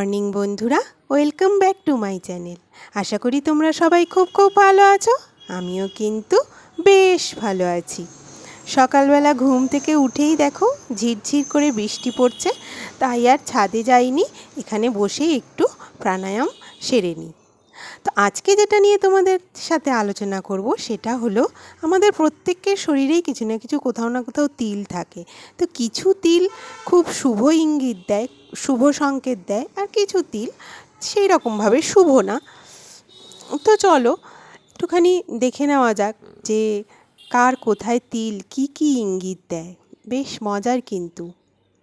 Morning বন্ধুরা, welcome back to my channel. আশা করি তোমরা সবাই খুব খুব ভালো আছো, আমিও কিন্তু বেশ ভালো আছি। সকালবেলা ঘুম থেকে উঠেই দেখো ঝিরঝির করে বৃষ্টি পড়ছে, তাই আর ছাদে যাইনি, এখানে বসে একটু প্রাণায়াম সেরে নিই। তো আজকে যেটা নিয়ে তোমাদের সাথে আলোচনা করব, সেটা হলো আমাদের প্রত্যেকের শরীরেই কিছু না কিছু কোথাও না কোথাও তিল থাকে। তো কিছু তিল খুব শুভ ইঙ্গিত দেয় শুভ সংকেত দেয় আর কিছু তিল সেই রকমভাবে শুভ না। তো চলো, একটুখানি দেখে নেওয়া যাক যে কার কোথায় তিল কি কি ইঙ্গিত দেয়। বেশ মজার কিন্তু।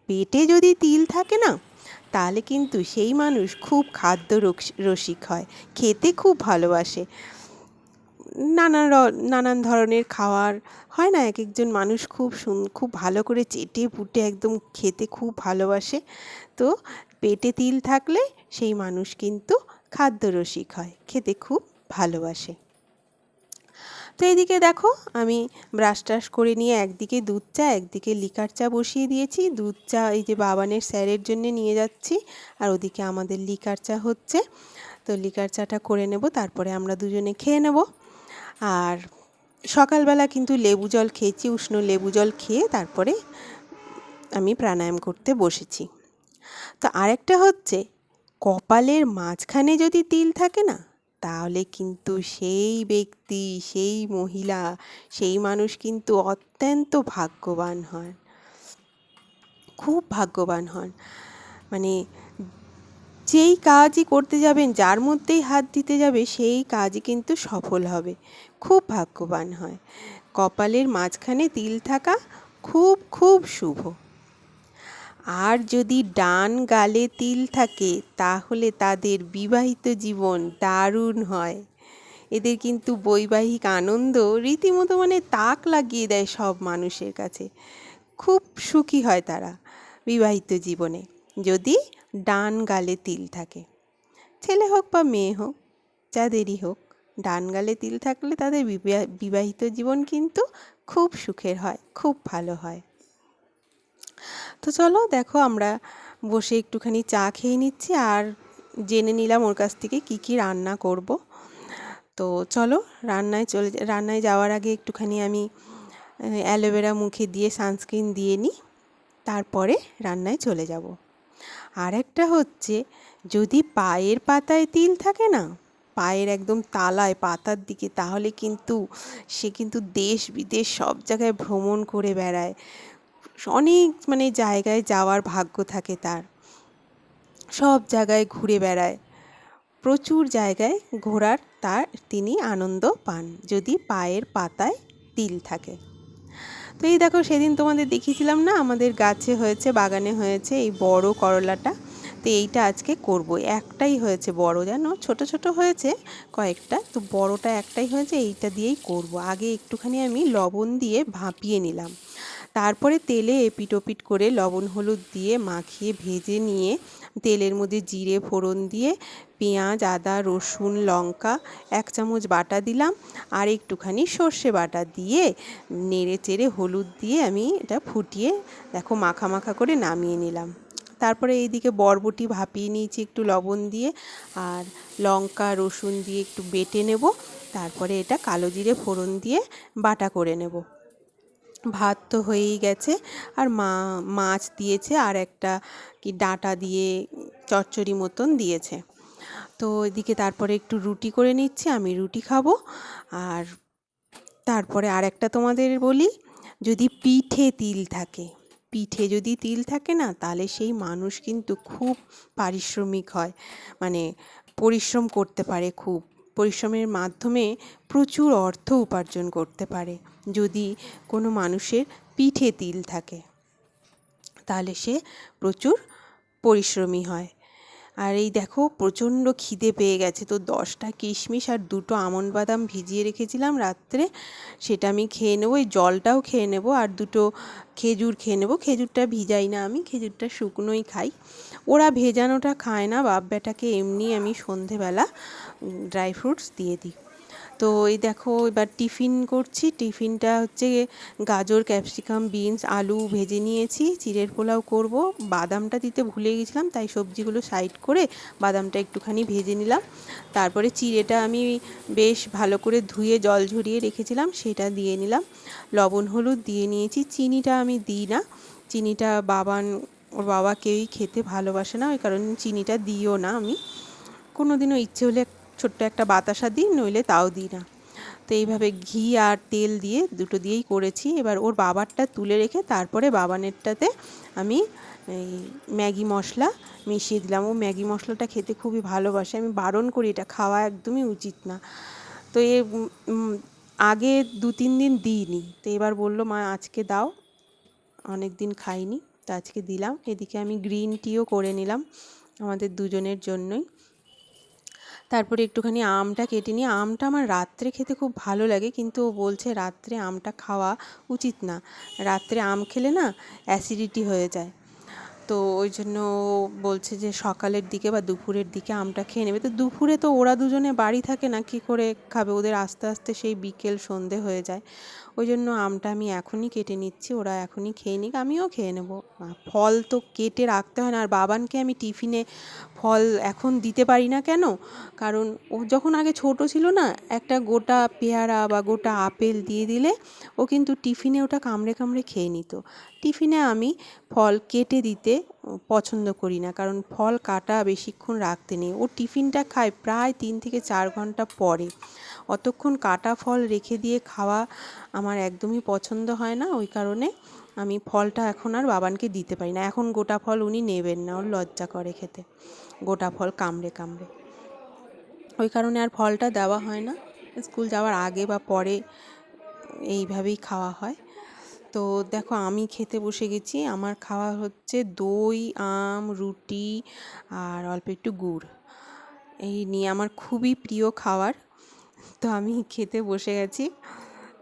পেটে যদি তিল থাকে না, তাহলে কিন্তু সেই মানুষ খুব খাদ্য রস- রসিক হয়, খেতে খুব ভালোবাসে। নানান নানান ধরনের খাওয়ার হয় না, এক একজন মানুষ খুব খুব ভালো করে চেটে পুটে একদম খেতে খুব ভালোবাসে। তো পেটে তিল থাকলে সেই মানুষ কিন্তু খাদ্যরসিক হয়, খেতে খুব ভালোবাসে। তো এদিকে দেখো আমি ব্রাশ টাশ করে নিয়ে একদিকে দুধ চা, একদিকে লিকার চা বসিয়ে দিয়েছি। দুধ চা এই যে বাবানের স্যারের জন্য নিয়ে যাচ্ছি আর ওদিকে আমাদের লিকার চা হচ্ছে। তো লিকার চাটা করে নেব, তারপরে আমরা দুজনে খেয়ে নেব। আর সকালবেলা কিন্তু লেবু জল খেয়েছি, উষ্ণ লেবু জল খেয়ে তারপরে আমি প্রাণায়াম করতে বসেছি। তো আরেকটা হচ্ছে, কপালের মাঝখানে যদি তিল থাকে না, তাহলে কিন্তু সেই ব্যক্তি, সেই মহিলা, সেই মানুষ কিন্তু অত্যন্ত ভাগ্যবান হন। খুব ভাগ্যবান হন। মানে যেই কাজই করতে যাবেন, যার মধ্যেই হাত দিতে যাবে, সেই কাজই কিন্তু সফল হবে। খুব ভাগ্যবান হয়। কপালের মাঝখানে তিল থাকা খুব খুব শুভ। আর যদি ডান গালে তিল থাকে, তাহলে তাদের বিবাহিত জীবন দারুণ হয়। এদের কিন্তু বৈবাহিক আনন্দ রীতিমতো মানে তাক লাগিয়ে দেয় সব মানুষের কাছে। খুব সুখী হয় তারা বিবাহিত জীবনে, যদি ডান গালে তিল থাকে। ছেলে হোক বা মেয়ে হোক, যাদেরই হোক, ডান গালে তিল থাকলে তাদের বিবা- বিবাহিত জীবন কিন্তু খুব সুখের হয়, খুব ভালো হয়। তো চলো দেখো আমরা বসে একটুখানি চা খেয়ে নিচ্ছি আর জেনে নিলাম ওর কাছ থেকে কি কি রান্না করব। তো চলো রান্নায় চলে রান্নায় যাওয়ার আগে একটুখানি আমি অ্যালোভেরা মুখে দিয়ে সানস্ক্রিন দিয়ে নিই, তারপরে রান্নায় চলে যাব। আর একটা হচ্ছে, যদি পায়ের পাতায় তিল থাকে না, পায়ের একদম তালায় পাতার দিকে, তাহলে কিন্তু সে কিন্তু দেশ বিদেশ সব জায়গায় ভ্রমণ করে বেড়ায়। অনেক মানে জায়গায় যাওয়ার ভাগ্য থাকে তার। সব জায়গায় ঘুরে বেড়ায়। প্রচুর জায়গায় ঘোরার তার তিনি আনন্দ পান, যদি পায়ের পাতায় তিল থাকে। তো এই দেখো, সেদিন তোমাদের দেখিয়েছিলাম না, আমাদের গাছে হয়েছে, বাগানে হয়েছে এই বড় করলাটা। তো এইটা আজকে করব একটাই হয়েছে বড়, জানো? ছোট ছোট হয়েছে কয়েকটা, তো বড়টা একটাই হয়েছে, এইটা দিয়েই করব। আগে একটুখানি আমি লবণ দিয়ে ভাপিয়ে নিলাম। তারপরে তেলে এপিট ওপিট করে লবণ, হলুদ দিয়ে মাখিয়ে ভেজে নিয়ে তেলের মধ্যে জিরে, ফোড়ন দিয়ে পেঁয়াজ, আদা, রসুন, লঙ্কা, এক চামচ বাটা দিলাম আর একটুখানি সর্ষে বাটা দিয়ে নেড়ে চেড়ে হলুদ দিয়ে আমি এটা ফুটিয়ে দেখো মাখা মাখা করে নামিয়ে নিলাম। তারপরে এইদিকে বরবটি ভাপিয়ে নিয়েছি একটু লবণ দিয়ে আর লঙ্কা, রসুন দিয়ে একটু বেটে নেব। তারপরে এটা কালো জিরে, ফোড়ন দিয়ে বাটা করে নেব। ভাত তো হয়েই গেছে। আর মা, মাছ দিয়েছে আর একটা কি ডাঁটা দিয়ে চচ্চড়ি মতন দিয়েছে। তো এদিকে তারপরে একটু রুটি করে নিচ্ছি, আমি রুটি খাব। আর তারপরে আর একটা তোমাদের বলি, যদি পিঠে তিল থাকে, পিঠে যদি তিল থাকে না, তাহলে সেই মানুষ কিন্তু খুব পারিশ্রমিক হয়। মানে পরিশ্রম করতে পারে খুব। পরিশ্রমের মাধ্যমে প্রচুর অর্থ উপার্জন করতে পারে। যদি কোনো মানুষের পিঠে তিল থাকে, তাহলে সে প্রচুর পরিশ্রমী হয়। আর এই দেখো, প্রচণ্ড খিদে পেয়ে গেছে। তো দশটা কিশমিশ আর দুটো আমন্ড বাদাম ভিজিয়ে রেখেছিলাম রাত্রে, সেটা আমি খেয়ে নেব, এই জলটাও খেয়ে নেব, আর দুটো খেজুর খেয়ে নেব। খেজুরটা ভিজাই না আমি, খেজুরটা শুকনোই খাই। ওরা ভেজানোটা খায় না বাপ বেটাকে এমনি আমি সন্ধেবেলা ড্রাই ফ্রুটস দিয়ে দিই। তো এই দেখো, এবার টিফিন করছি। টিফিনটা হচ্ছে গাজর, ক্যাপসিকাম, বিনস, আলু ভেজে নিয়েছি। চিড়ের পোলাও করব। বাদামটা দিতে ভুলে গেছিলাম, তাই সবজিগুলো সাইড করে বাদামটা একটুখানি ভেজে নিলাম। তারপরে চিড়েটা আমি বেশ ভালো করে ধুয়ে জল ঝরিয়ে রেখেছিলাম, সেটা দিয়ে নিলাম। লবণ, হলুদ দিয়ে নিয়েছি। চিনিটা আমি দিই না। চিনিটা বাবান, ওর বাবা কেউই খেতে ভালোবাসে না, ওই কারণে চিনিটা দিও না আমি। কোনো দিনও ইচ্ছে হলে ছোট্ট একটা বাতাসা দিই, নইলে তাও দিই না। তো এইভাবে ঘি আর তেল দিয়ে দুটো দিয়েই করেছি। এবার ওর বাবারটা তুলে রেখে তারপরে বাবানেরটাতে আমি এই ম্যাগি মশলা মিশিয়ে দিলাম। ও ম্যাগি মশলাটা খেতে খুবই ভালোবাসে। আমি বারণ করি, এটা খাওয়া একদমই উচিত না। তো এ আগে দু তিন দিন দিইনি। তো এবার বলল, মা, আজকে দাও। অনেক দিন খাইনি, তো আজকে দিলাম। এদিকে আমি গ্রিন টিও করে নিলাম আমাদের দুজনের জন্যই। তারপরে একটুখানি আমটা কেটে নিয়ে, আমটা আমার রাত্রে খেতে খুব ভালো লাগে, কিন্তু ও বলছে রাত্রে আমটা খাওয়া উচিত না। রাত্রে আম খেলে না অ্যাসিডিটি হয়ে যায়। তো ওই জন্য বলছে যে সকালের দিকে বা দুপুরের দিকে আমটা খেয়ে নেবে। তো দুপুরে তো ওরা দুজনে বাড়ি থাকে না, কী করে খাবে? ওদের আস্তে আস্তে সেই বিকেল সন্ধে হয়ে যায়। ওই জন্য আমটা আমি এখনই কেটে নিচ্ছি, ওরা এখনই খেয়ে নিক, আমিও খেয়ে নেব। ফল তো কেটে রাখতে হয় না, আর বাবানকে আমি টিফিনে ফল এখন দিতে পারি না কেন? কারণ ও যখন আগে ছোট ছিল না, একটা গোটা পেয়ারা বা গোটা আপেল দিয়ে দিলে ও কিন্তু টিফিনে ওটা কামড়ে কামড়ে খেয়ে নিত। টিফিনে আমি ফল কেটে দিতে পছন্দ করি না, কারণ ফল কাটা বেশিক্ষণ রাখতে নেই। ও টিফিনটা খায় প্রায় তিন থেকে চার ঘণ্টা পরে। অতক্ষণ কাটা ফল রেখে দিয়ে খাওয়া আমার একদমই পছন্দ হয় না, ওই কারণে আমি ফলটা এখন আর বাবানকে দিতে পারি না। এখন গোটা ফল উনি নেবেন না, ওর লজ্জা করে খেতে। গোটা ফল কামড়ে কামড়ে। ওই কারণে আর ফলটা দেওয়া হয় না। স্কুল যাওয়ার আগে বা পরে এইভাবেই খাওয়া হয়। তো দেখো আমি খেতে বসে গেছি। আমার খাওয়া হচ্ছে দই, আম, রুটি আর অল্প একটু গুড়। এই নিয়ে আমার খুবই প্রিয় খাবার। তো আমি খেতে বসে গেছি।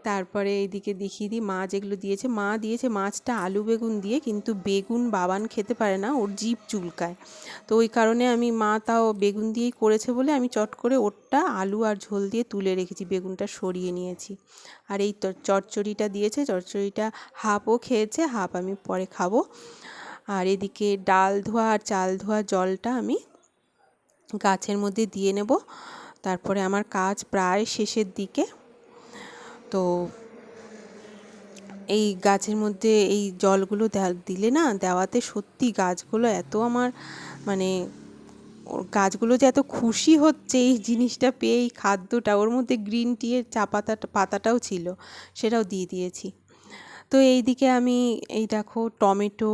তারপরে এইদিকে দেখিয়ে দিই, মা যেগুলো দিয়েছে, মা দিয়েছে মাছটা আলু বেগুন দিয়ে, কিন্তু বেগুন বাবান খেতে পারে না, ওর জিভ চুলকায়। তো ওই কারণে আমি মা তাও বেগুন দিয়েই করেছে বলে আমি চট করে ওরটা আলু আর ঝোল দিয়ে তুলে রেখেছি, বেগুনটা সরিয়ে নিয়েছি। আর এই চচ্চড়িটা দিয়েছে, চচ্চড়িটা হাফও খেয়েছে হাফ আমি পরে খাব। আর এদিকে ডাল ধোয়া আর চাল ধোয়া জলটা আমি গাছের মধ্যে দিয়ে নেব। তারপরে আমার কাজ প্রায় শেষের দিকে। তো এই গাছের মধ্যে এই জলগুলো দিলে না দেওয়াতে সত্যি গাছগুলো এত আমার মানে গাছগুলো যে এত খুশি হচ্ছে এই জিনিসটা পেয়ে, এই খাদ্যটা, ওর মধ্যে গ্রিন টিয়ের চা পাতাটা পাতাটাও ছিল, সেটাও দিয়ে দিয়েছি। তো এই দিকে আমি এই দেখো টমেটো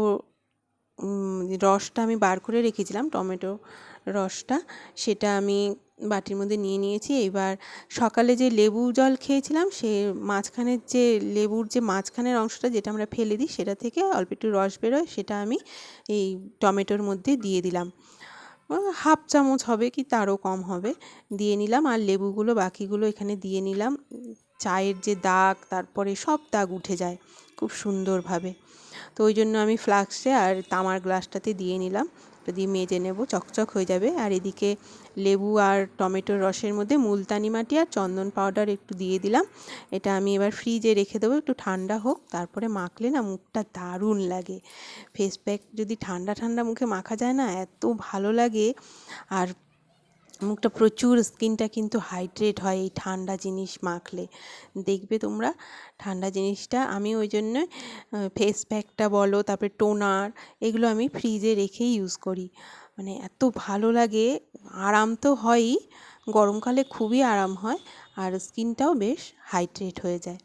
রসটা আমি বার করে রেখেছিলাম, টমেটো রসটা, সেটা আমি বাটির মধ্যে নিয়ে নিয়েছি। এবার সকালে যে লেবু জল খেয়েছিলাম, সে মাঝখানের যে লেবুর যে মাঝখানের অংশটা যেটা আমরা ফেলে দিই, সেটা থেকে অল্প একটু রস বেরোয়, সেটা আমি এই টমেটোর মধ্যে দিয়ে দিলাম। হাফ চামচ হবে কি তারও কম হবে। দিয়ে নিলাম আর লেবুগুলো বাকিগুলো এখানে দিয়ে নিলাম। চায়ের যে দাগ, তারপরে সব দাগ উঠে যায় খুব সুন্দরভাবে। তো ওই জন্য আমি ফ্লাক্সে আর তামার গ্লাসটাতে দিয়ে নিলাম। দিয়ে মেজে নেব, চকচক হয়ে যাবে। আর এদিকে লেবু আর টমেটোর রসের মধ্যে মুলতানি মাটি আর চন্দন পাউডার একটু দিয়ে দিলাম। এটা আমি এবার ফ্রিজে রেখে দেবো, একটু ঠান্ডা হোক। তারপরে মাখলে না মুখটা দারুণ লাগে। ফেস প্যাক যদি ঠান্ডা ঠান্ডা মুখে মাখা যায় না, এত ভালো লাগে। আর মুখটা প্রচুর, স্কিনটা কিন্তু হাইড্রেট হয় এই ঠান্ডা জিনিস মাখলে। দেখবে তোমরা ঠান্ডা জিনিসটা, আমি ওই জন্য ফেস প্যাকটা বলো, তারপরে টোনার এগুলো আমি ফ্রিজে রেখেই ইউজ করি। মানে এত ভালো লাগে, আরাম তো হয়ই, গরমকালে খুবই আরাম হয়, আর স্কিনটাও বেশ হাইড্রেট হয়ে যায়।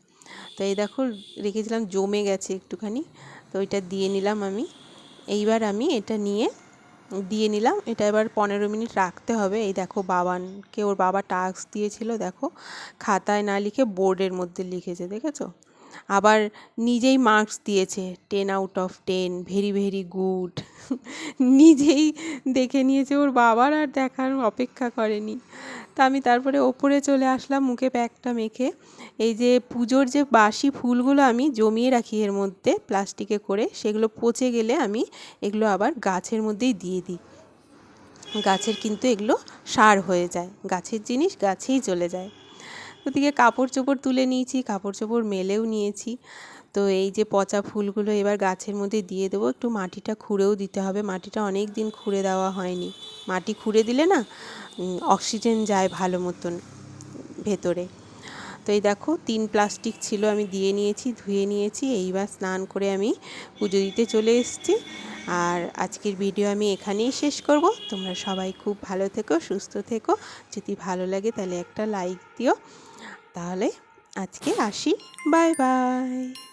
তো এই দেখো, রেখেছিলাম, জমে গেছে একটুখানি, তো ওইটা দিয়ে নিলাম আমি। এইবার আমি এটা নিয়ে দিয়ে নিলাম। এটা এবার পনেরো মিনিট রাখতে হবে। এই দেখো বাবানকে ওর বাবা টাস্ক দিয়েছিল, দেখো। খাতায় না লিখে বোর্ডের মধ্যে লিখেছে, দেখেছ? আবার নিজেই মার্কস দিয়েছে ten out of ten very very good নিজেই দেখে নিয়েছে, ওর বাবার আর দেখার অপেক্ষা করেনি। তা আমি তারপরে ওপরে চলে আসলাম, মুখে প্যাকটা মেখে। এই যে পুজোর যে বাসি ফুলগুলো আমি জমিয়ে রাখি এর মধ্যে প্লাস্টিকে করে, সেগুলো পচে গেলে আমি এগুলো আবার গাছের মধ্যেই দিয়ে দিই। গাছের কিন্তু এগুলো সার হয়ে যায়, গাছের জিনিস গাছেই চলে যায়। ওদিকে কাপড় চোপড় তুলে নিয়েছি কাপড় চোপড় মেলেও নিয়েছি। তো এই যে পচা ফুলগুলো এবার গাছের মধ্যে দিয়ে দেবো, একটু মাটিটা খুঁড়েও দিতে হবে। মাটিটা অনেক দিন খুঁড়ে দেওয়া হয়নি। মাটি খুঁড়ে দিলে না অক্সিজেন যায় ভালো মতন ভেতরে। তো এই দেখো, তিন প্লাস্টিক ছিল আমি দিয়ে নিয়েছি, ধুয়ে নিয়েছি। এইবার স্নান করে আমি পুজো দিতে চলে এসেছি। আর আজকের ভিডিও আমি এখানেই শেষ করব। তোমরা সবাই খুব ভালো থেকো, সুস্থ থেকো। যদি ভালো লাগে তাহলে একটা লাইক দিও। তাহলে আজকে আসি। Bye bye.